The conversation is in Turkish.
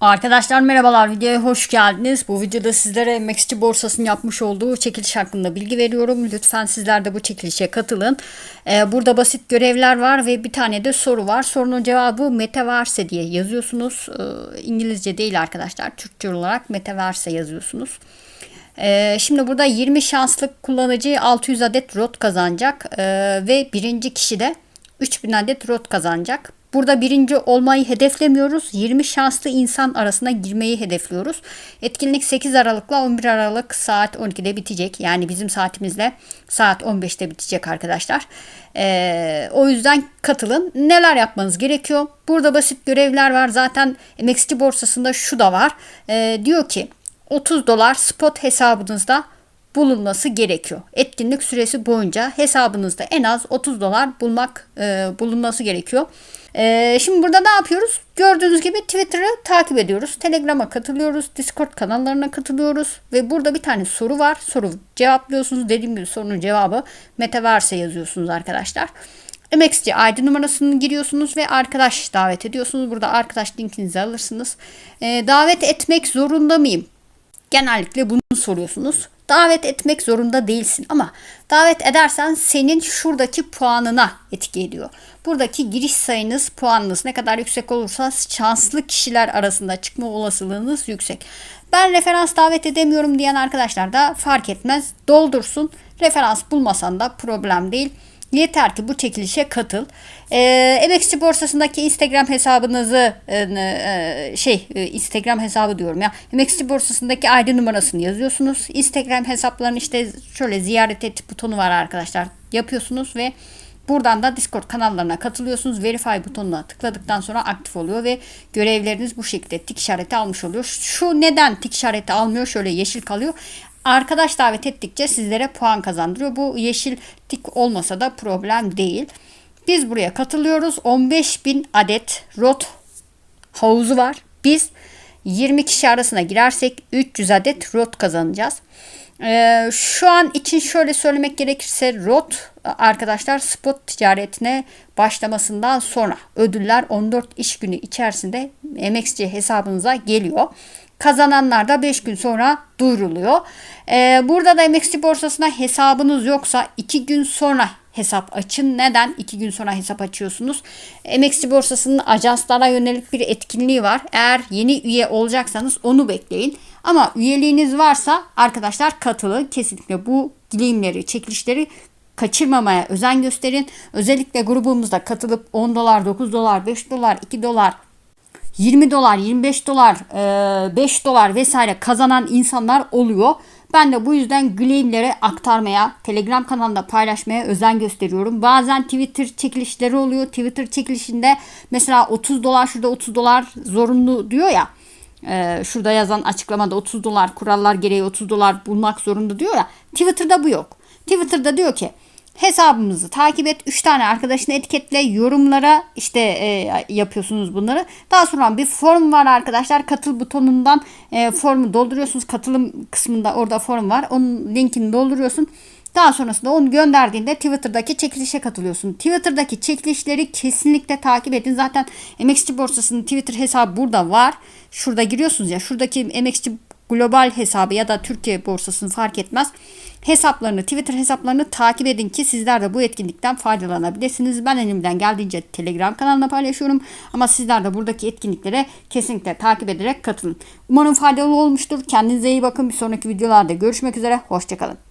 Arkadaşlar merhabalar videoya hoş geldiniz. Bu videoda sizlere MXC borsasının yapmış olduğu çekiliş hakkında bilgi veriyorum. Lütfen sizler de bu çekilişe katılın. Ee, burada basit görevler var ve bir tane de soru var. Sorunun cevabı metaverse diye yazıyorsunuz. Ee, İngilizce değil arkadaşlar. Türkçe olarak metaverse yazıyorsunuz. Ee, şimdi burada 20 şanslı kullanıcı 600 adet rot kazanacak Ee, ve birinci kişi de 3000 adet rot kazanacak. Burada birinci olmayı hedeflemiyoruz. 20 şanslı insan arasına girmeyi hedefliyoruz. Etkinlik 8 Aralık'la 11 Aralık saat 12'de bitecek. Yani bizim saatimizle saat 15'te bitecek arkadaşlar. Ee, o yüzden katılın. Neler yapmanız gerekiyor? Burada basit görevler var. Zaten MXT borsasında şu da var. Ee, diyor ki 30 dolar spot hesabınızda bulunması gerekiyor. Etkinlik süresi boyunca hesabınızda en az 30 dolar bulmak e, bulunması gerekiyor. E, şimdi burada ne yapıyoruz? Gördüğünüz gibi Twitter'ı takip ediyoruz. Telegram'a katılıyoruz. Discord kanallarına katılıyoruz. Ve burada bir tane soru var. Soru cevaplıyorsunuz. Dediğim gibi sorunun cevabı Metaverse yazıyorsunuz arkadaşlar. MXC ID numarasını giriyorsunuz ve arkadaş davet ediyorsunuz. Burada arkadaş linkinizi alırsınız. E, davet etmek zorunda mıyım? Genellikle bunu soruyorsunuz. Davet etmek zorunda değilsin ama davet edersen senin şuradaki puanına etki ediyor. Buradaki giriş sayınız, puanınız ne kadar yüksek olursa şanslı kişiler arasında çıkma olasılığınız yüksek. Ben referans davet edemiyorum diyen arkadaşlar da fark etmez. Doldursun. Referans bulmasan da problem değil. Yeter ki bu çekilişe katıl. Ee, MXC borsasındaki Instagram hesabınızı e, e, şey e, Instagram hesabı diyorum ya. MXC borsasındaki ID numarasını yazıyorsunuz. Instagram hesaplarını işte şöyle ziyaret et butonu var arkadaşlar. Yapıyorsunuz ve Buradan da Discord kanallarına katılıyorsunuz. Verify butonuna tıkladıktan sonra aktif oluyor ve görevleriniz bu şekilde tik işareti almış oluyor. Şu neden tik işareti almıyor? Şöyle yeşil kalıyor. Arkadaş davet ettikçe sizlere puan kazandırıyor. Bu yeşil tik olmasa da problem değil. Biz buraya katılıyoruz. 15.000 adet rot havuzu var. Biz 20 kişi arasına girersek 300 adet rot kazanacağız. Ee, şu an için şöyle söylemek gerekirse ROT arkadaşlar spot ticaretine başlamasından sonra ödüller 14 iş günü içerisinde MXC hesabınıza geliyor. Kazananlar da 5 gün sonra duyuruluyor. Ee, burada da MXC borsasına hesabınız yoksa 2 gün sonra hesap açın. Neden? 2 gün sonra hesap açıyorsunuz. MXC borsasının ajanslara yönelik bir etkinliği var. Eğer yeni üye olacaksanız onu bekleyin. Ama üyeliğiniz varsa arkadaşlar katılın. Kesinlikle bu dilimleri, çekilişleri kaçırmamaya özen gösterin. Özellikle grubumuzda katılıp 10 dolar, 9 dolar, 5 dolar, 2 dolar 20 dolar, 25 dolar, 5 dolar vesaire kazanan insanlar oluyor. Ben de bu yüzden claimleri aktarmaya, Telegram kanalında paylaşmaya özen gösteriyorum. Bazen Twitter çekilişleri oluyor. Twitter çekilişinde mesela 30 dolar şurada 30 dolar zorunlu diyor ya. şurada yazan açıklamada 30 dolar kurallar gereği 30 dolar bulmak zorunda diyor ya. Twitter'da bu yok. Twitter'da diyor ki hesabımızı takip et. 3 tane arkadaşını etiketle. Yorumlara işte e, yapıyorsunuz bunları. Daha sonra bir form var arkadaşlar. Katıl butonundan e, formu dolduruyorsunuz. Katılım kısmında orada form var. Onun linkini dolduruyorsun. Daha sonrasında onu gönderdiğinde Twitter'daki çekilişe katılıyorsun. Twitter'daki çekilişleri kesinlikle takip edin. Zaten MXC borsasının Twitter hesabı burada var. Şurada giriyorsunuz ya. Şuradaki MXC global hesabı ya da Türkiye borsasını fark etmez. Hesaplarını, Twitter hesaplarını takip edin ki sizler de bu etkinlikten faydalanabilirsiniz. Ben elimden geldiğince Telegram kanalına paylaşıyorum. Ama sizler de buradaki etkinliklere kesinlikle takip ederek katılın. Umarım faydalı olmuştur. Kendinize iyi bakın. Bir sonraki videolarda görüşmek üzere. Hoşçakalın.